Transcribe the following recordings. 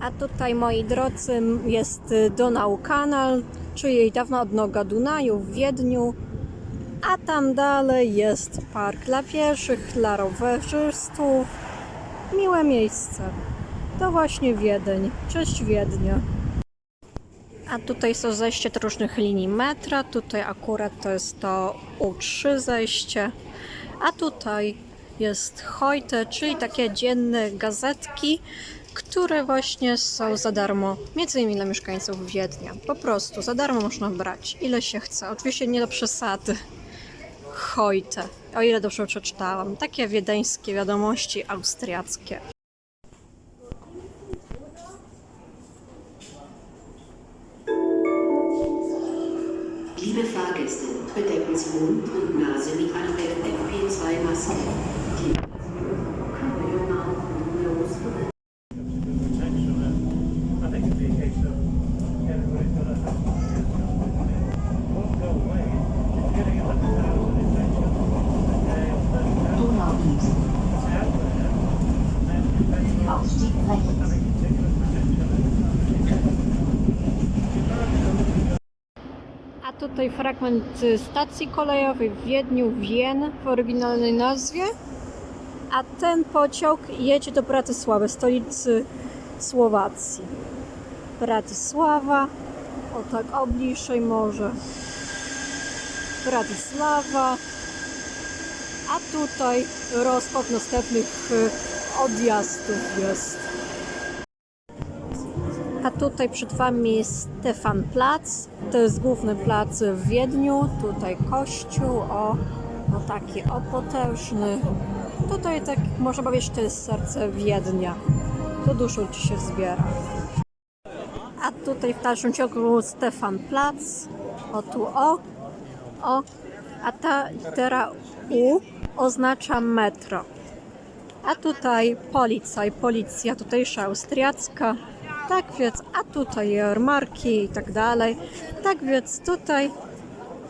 A tutaj, moi drodzy, jest y, Donau Kanal, czyli dawna odnoga Dunaju w Wiedniu. A tam dalej jest park dla pieszych, dla rowerzystów. Miłe miejsce. To właśnie Wiedeń. Cześć Wiednia. A tutaj są zejście różnych linii metra. Tutaj akurat to jest to U3 zejście. A tutaj jest Hojte, czyli takie dzienne gazetki, które właśnie są za darmo, między innymi dla mieszkańców Wiednia. Po prostu za darmo można brać, ile się chce. Oczywiście nie do przesady. Hojte, o ile dobrze przeczytałam. Takie wiedeńskie wiadomości austriackie. Liebe Fahrgäste, bedecken Sie Mund und Nase mit einer FFP2-Maske. Tutaj fragment stacji kolejowej w Wiedniu, Wien w oryginalnej nazwie. A ten pociąg jedzie do Bratysławy, stolicy Słowacji. Bratysława, o tak o bliżej może. Bratysława. A tutaj rozkład następnych y, odjazdów jest. Tutaj przed Wami Stefan Plac. To jest główny plac w Wiedniu. Tutaj kościół, o, no taki o potężny. Tutaj tak można powiedzieć, to jest serce Wiednia. Tu dużo ludzi się zbiera. A tutaj w dalszym ciągu Stefan Plac. O tu o, o. A ta litera U oznacza metro. A tutaj policaj, policja tutejsza austriacka. Tak więc, a tutaj jarmarki i tak dalej. Tak więc tutaj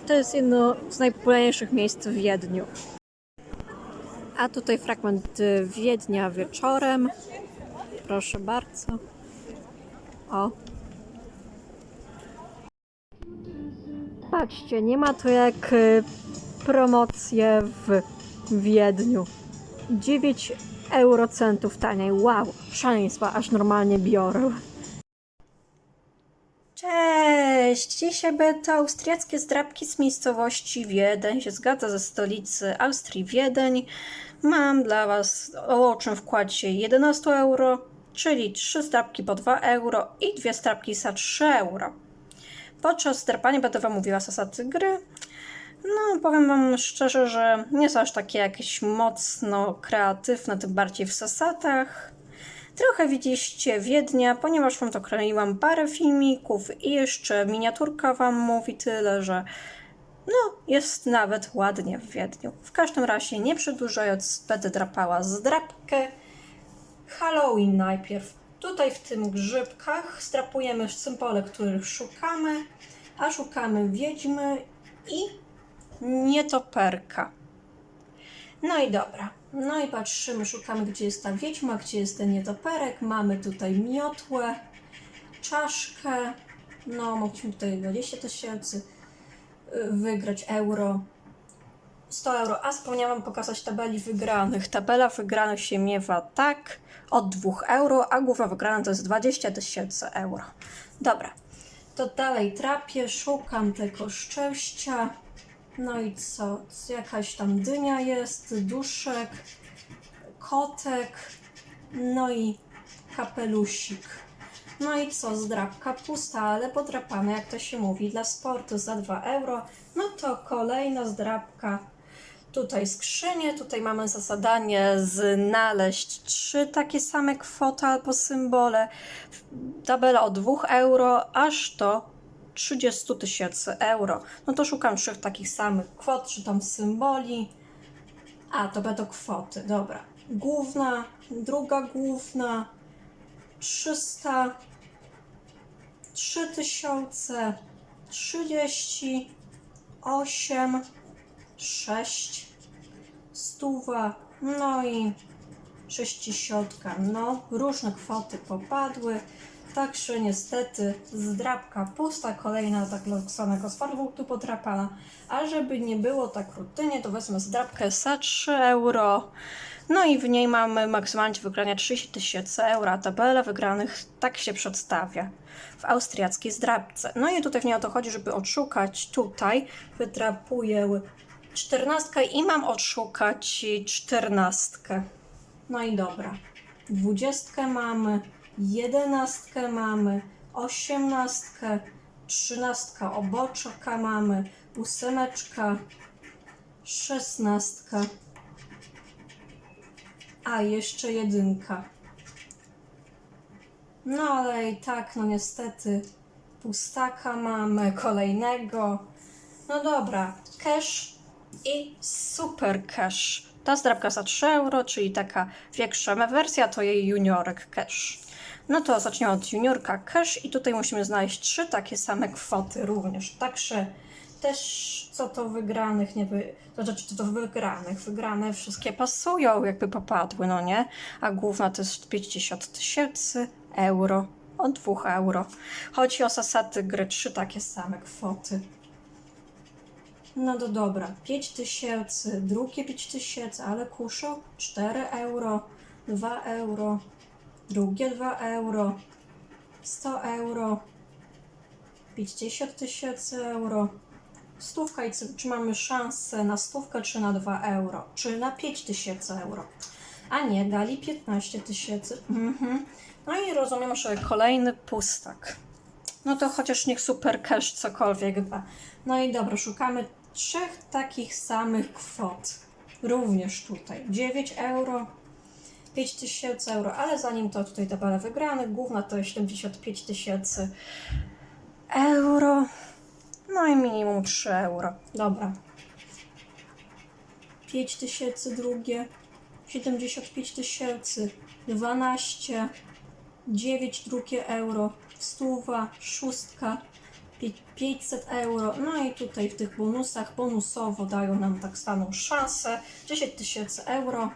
to jest jedno z najpopularniejszych miejsc w Wiedniu. A tutaj fragment Wiednia wieczorem. Proszę bardzo. O. Patrzcie, nie ma to jak y, promocje w Wiedniu. 9 eurocentów taniej. Wow, szaleństwa, aż normalnie biorę. Cześć! Dzisiaj będą austriackie zdrabki z miejscowości Wiedeń. Się zgadza ze stolicy Austrii Wiedeń. Mam dla Was o rocznym wkładzie 11 euro, czyli 3 zdrabki po 2 euro i 2 zdrabki za 3 euro. Podczas zdrapania będę Wam mówiła zasady gry. No, powiem Wam szczerze, że nie są aż takie jakieś mocno kreatywne, tym bardziej w zasadach. Trochę widzieliście Wiednia, ponieważ Wam to kleiłam parę filmików i jeszcze miniaturka Wam mówi tyle, że no, jest nawet ładnie w Wiedniu. W każdym razie, nie przedłużając, będę drapała zdrapkę. Halloween najpierw. Tutaj w tym grzybkach strapujemy symbole, których szukamy, a szukamy wiedźmy i nietoperka. No i dobra. No i patrzymy, szukamy, gdzie jest ta wiedźma, gdzie jest ten nietoperek. Mamy tutaj miotłę, czaszkę. No, mogliśmy tutaj 20 tysięcy y, wygrać euro. 100 euro. A zapomniałam pokazać tabeli wygranych. Tabela wygranych się miewa tak od 2 euro, a główna wygrana to jest 20 tysięcy euro. Dobra, to dalej trapię, szukam tego szczęścia. No i co? Jakaś tam dynia jest, duszek, kotek, no i kapelusik. No i co? Zdrabka pusta, ale podrapana, jak to się mówi, dla sportu za 2 euro. No to kolejna zdrabka. Tutaj skrzynie, tutaj mamy za zadanie znaleźć trzy takie same kwoty albo symbole. Tabela od 2 euro aż do 30 tysięcy euro. No to szukam trzech takich samych kwot, czy tam symboli. A, to będą kwoty, dobra. Główna, druga główna, 300, 3000, 30, 8, 6, stuwa, no i sześciosiotka. No, różne kwoty popadły. Także niestety zdrabka pusta, kolejna tak loksonego z tu potrapana. A żeby nie było tak rutynie, to wezmę zdrabkę za 3 euro. No i w niej mamy maksymalnie wygrania 30 tysięcy euro, a tabela wygranych tak się przedstawia w austriackiej zdrabce. No i tutaj w niej o to chodzi, żeby odszukać tutaj, wytrapuję czternastkę i mam odszukać czternastkę. No i dobra. Dwudziestkę mamy, jedenastkę mamy, osiemnastkę, trzynastka oboczka mamy, ósemeczka, szesnastka, a jeszcze jedynka. No ale i tak, no niestety, pustaka mamy, kolejnego. No dobra, cash i super cash. Ta zdrabka za 3 euro, czyli taka większa wersja, to jej juniorek cash. No to zaczniemy od juniorka cash i tutaj musimy znaleźć trzy takie same kwoty również. Także też co to wygranych, nie to znaczy co to wygranych. Wygrane wszystkie pasują, jakby popadły, no nie? A główna to jest 50 tysięcy euro. Od 2 euro. Chodzi o zasady gry, trzy takie same kwoty. No to dobra, 5 tysięcy, drugie 5 tysięcy, ale kuszą 4 euro, 2 euro, drugie 2 euro, 100 euro, 50 tysięcy euro, stówka i czy, czy mamy szansę na stówkę, czy na 2 euro, czy na 5 tysięcy euro. A nie, dali 15 tysięcy. Mhm. No i rozumiem, że kolejny pustak. No to chociaż niech super cash cokolwiek da. No i dobra, szukamy trzech takich samych kwot. Również tutaj. 9 euro, 5000 euro, ale zanim to tutaj tabela wygranych, główna to jest 75 tysięcy euro. No i minimum 3 euro. Dobra. 5 tysięcy drugie, 75 tysięcy, 12, 9 drugie euro, stuwa, szóstka, pi- 500 euro. No i tutaj w tych bonusach bonusowo dają nam tak zwaną szansę 10 tysięcy euro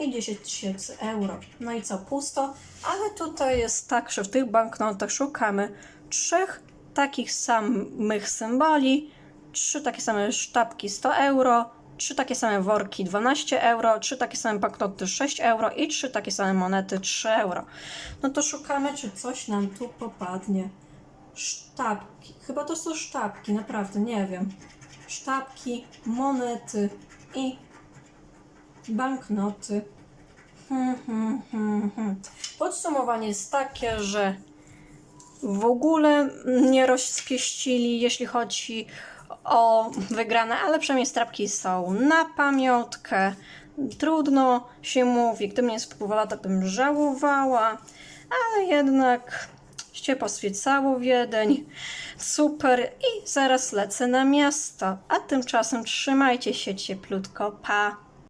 i 10 tysięcy euro. No i co, pusto? Ale tutaj jest tak, że w tych banknotach szukamy trzech takich samych symboli, trzy takie same sztabki 100 euro, trzy takie same worki 12 euro, trzy takie same banknoty 6 euro i trzy takie same monety 3 euro. No to szukamy, czy coś nam tu popadnie. Sztabki. Chyba to są sztabki, naprawdę, nie wiem. Sztabki, monety i banknoty. Hmm, hmm, hmm, hmm. Podsumowanie jest takie, że w ogóle nie rozpieścili, jeśli chodzi o wygrane, ale przynajmniej strapki są na pamiątkę. Trudno się mówi, gdybym nie spróbowała, to bym żałowała, ale jednak się poswiecało Wiedeń. Super i zaraz lecę na miasto, a tymczasem trzymajcie się cieplutko, pa!